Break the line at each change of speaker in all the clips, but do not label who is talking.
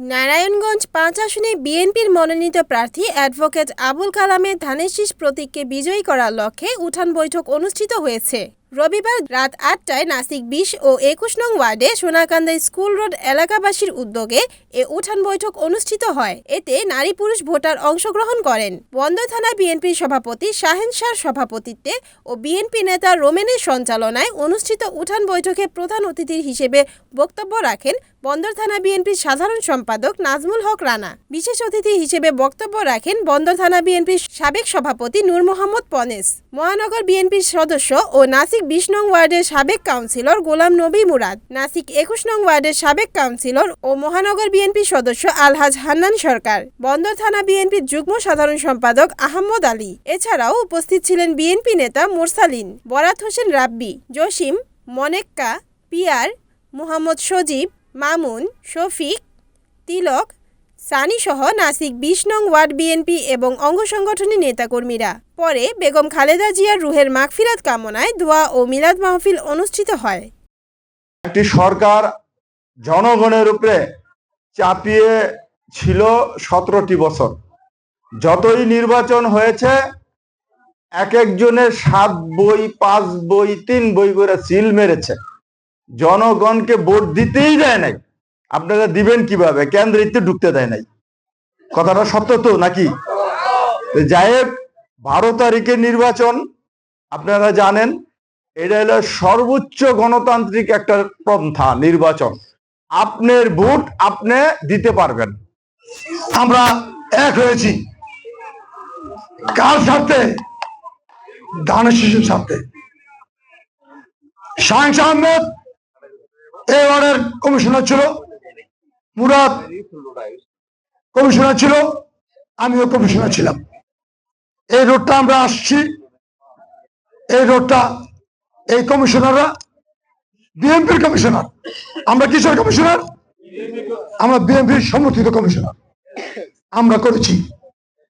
নারায়ণগঞ্জ পাঁচ আসনে বিএনপির মনোনীত প্রার্থী অ্যাডভোকেট আবুল কালামের ধানের শীষ প্রতীককে বিজয়ী করার লক্ষ্যে উঠান বৈঠক অনুষ্ঠিত হয়েছে। রবিবার রাত আটটায় নাসিক বিশ ও একুশ নং ওয়ার্ডে সোনাকান্দা স্কুল রোড এলাকাবাসীর উদ্যোগে এ উঠান বৈঠক অনুষ্ঠিত হয়। এতে নারী পুরুষ ভোটার অংশগ্রহণ করেন বন্দর থানা বিএনপির সভাপতি শাহেন শাহর সভাপতিত্বে ও বিএনপি নেতা রোমেনের সঞ্চালনায় অনুষ্ঠিত উঠান বৈঠকে প্রধান অতিথির হিসেবে বক্তব্য রাখেন বন্দর থানা বিএনপির সাধারণ সম্পাদক নাজমুল হক রানা। বিশেষ অতিথি হিসেবে বক্তব্য রাখেন বন্দর থানা বিএনপির সাবেক সভাপতি নূর মোহাম্মদ পনেস, মহানগর বিএনপির সদস্য ও নাসিক বিশ নং ওয়ার্ডের সাবেক কাউন্সিলর গোলাম নবী মুরাদ, নাসিক একুশ নং ওয়ার্ডের সাবেক কাউন্সিলর ও মহানগর বিএনপির সদস্য আলহাজ হান্নান সরকার, বন্দর থানা বিএনপির যুগ্ম সাধারণ সম্পাদক আহমদ আলী। এছাড়াও উপস্থিত ছিলেন বিএনপি নেতা মোরসালিন, বরাত হোসেন রাব্বি, জসিম, মনেক্কা পিয়ার মোহাম্মদ সজীব, মামুন, শফিক, তিলক সানিসহ নাসিক বিশ নং ওয়ার্ড বিএনপি এবং অঙ্গ সংগঠনের নেতাকর্মীরা। পরে বেগম খালেদা জিয়ার রুহের মাগফিরাত কামনায় দোয়া ও মিলাদ মাহফিল অনুষ্ঠিত হয়।
একটি সরকার জনগণের উপরে চাপিয়ে ছিল সতেরোটি বছর। যতই নির্বাচন হয়েছে, এক একজনের সাত বই, পাঁচ বই, তিন বই করে সিল মেরেছে। জনগণকে ভোট দিতেই দেয় নাই। আপনারা দিবেন কীভাবে? কেন্দ্রিতে ঢুকতে দেয় নাই। কথাটা সত্য তো নাকি? তো যাই হোক, বারো তারিখের নির্বাচন, আপনারা জানেন, এটা হলো সর্বোচ্চ গণতান্ত্রিক একটা পন্থা নির্বাচন। আপনার ভোট আপনি দিতে পারবেন।
আমরা এক হয়েছি। কার স্বার্থে? ধানের শিশুর স্বার্থে। আহমেদ, এই কমিশনার ছিল। মুরাদ কমিশনার ছিল, আমিও কমিশনার ছিলাম। এই রোডটা আমরা আসছি, এই রোডটা এই কমিশনাররা, বিএনপির কমিশনার। আমরা কিসের কমিশনার? আমরা বিএনপির সমর্থিত কমিশনার। আমরা করেছি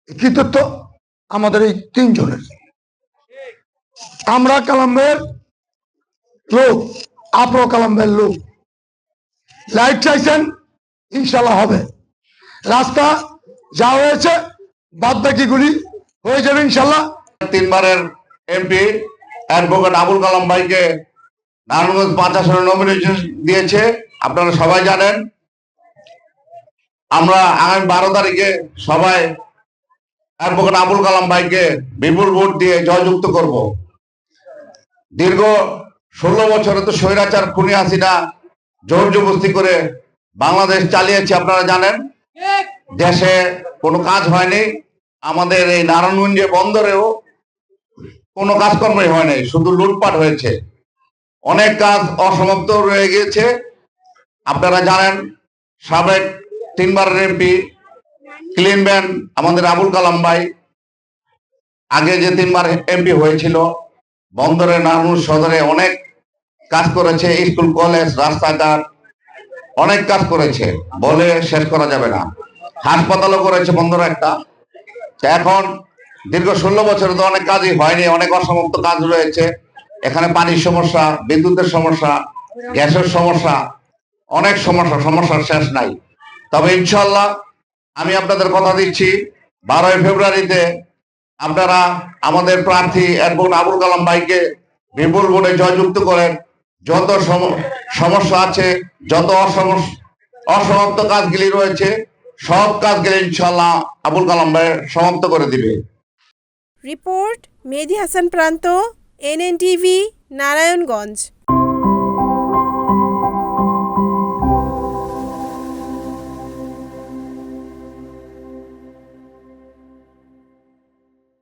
কৃতিত্ব আমাদের এই তিনজনের। আমরা কালামের লোক আপরো কালামের লোক। লাইট চাইছেন ইনশাল্লাহ হবে। রাস্তা যা হয়েছে বাদ বাকিগুলি হয়ে যাবে ইনশাল্লাহ
তিনবারের এমপি অ্যাডভোকেট আবুল কালাম ভাইকে নারায়ণগঞ্জ পাঁচ আসনে নমিনেশন দিয়েছে। আপনারা সবাই জানেন, আমরা আগামী বারো তারিখে সবাই অ্যাডভোকেট আবুল কালাম ভাইকে বিপুল ভোট দিয়ে জয়যুক্ত করব। দীর্ঘ ষোলো বছরে তো স্বৈরাচার খুনি হাসিনা জোর জবস্তি করে বাংলাদেশ চালিয়েছে আপনারা জানেন? দেশে কোনো কাজ হয়নি। আমাদের এই নারায়ণগঞ্জে বন্দরেও কোনো কাজকর্মই হয় নাই শুধু লুটপাট হয়েছে। অনেক কাজ অসমাপ্ত রয়ে গিয়েছে। আপনারা জানেন সাবেক তিনবারের এমপি ক্লিন ব্যান আমাদের আবুল কালাম ভাই আগে যে তিনবার এমপি হয়েছিল বন্দরে নারায়ণগঞ্জ সদরে অনেক কাজ করেছে স্কুল কলেজ রাস্তাঘাট অনেক কাজ করেছে। বলে শেষ করা যাবে না। হাসপাতালও করেছে বন্দরে একটা। এখন দীর্ঘ ষোলো বছরে তো অনেক কাজই হয়নি, অনেক অসমাপ্ত কাজ রয়েছে। এখানে পানির সমস্যা, বিদ্যুতের সমস্যা, গ্যাসের সমস্যা, অনেক সমস্যা, সমস্যার শেষ নাই। তবে ইনশাল্লাহ আমি আপনাদের কথা দিচ্ছি, বারোই ফেব্রুয়ারিতে আপনারা আমাদের প্রার্থী অ্যাডভোকেট আবুল কালাম ভাইকে বিপুল ভোটে জয়যুক্ত করেন। যত সম- সমস্যা আছে, যত অসমাপ্ত কাজগুলি রয়েছে, সব কাজগুলি ইনশাল্লাহ আবুল কালাম ভাই সমাপ্ত করে দিবে।
রিপোর্ট মেহেদি হাসান প্রান্ত, এনএনটিভি, নারায়ণগঞ্জ।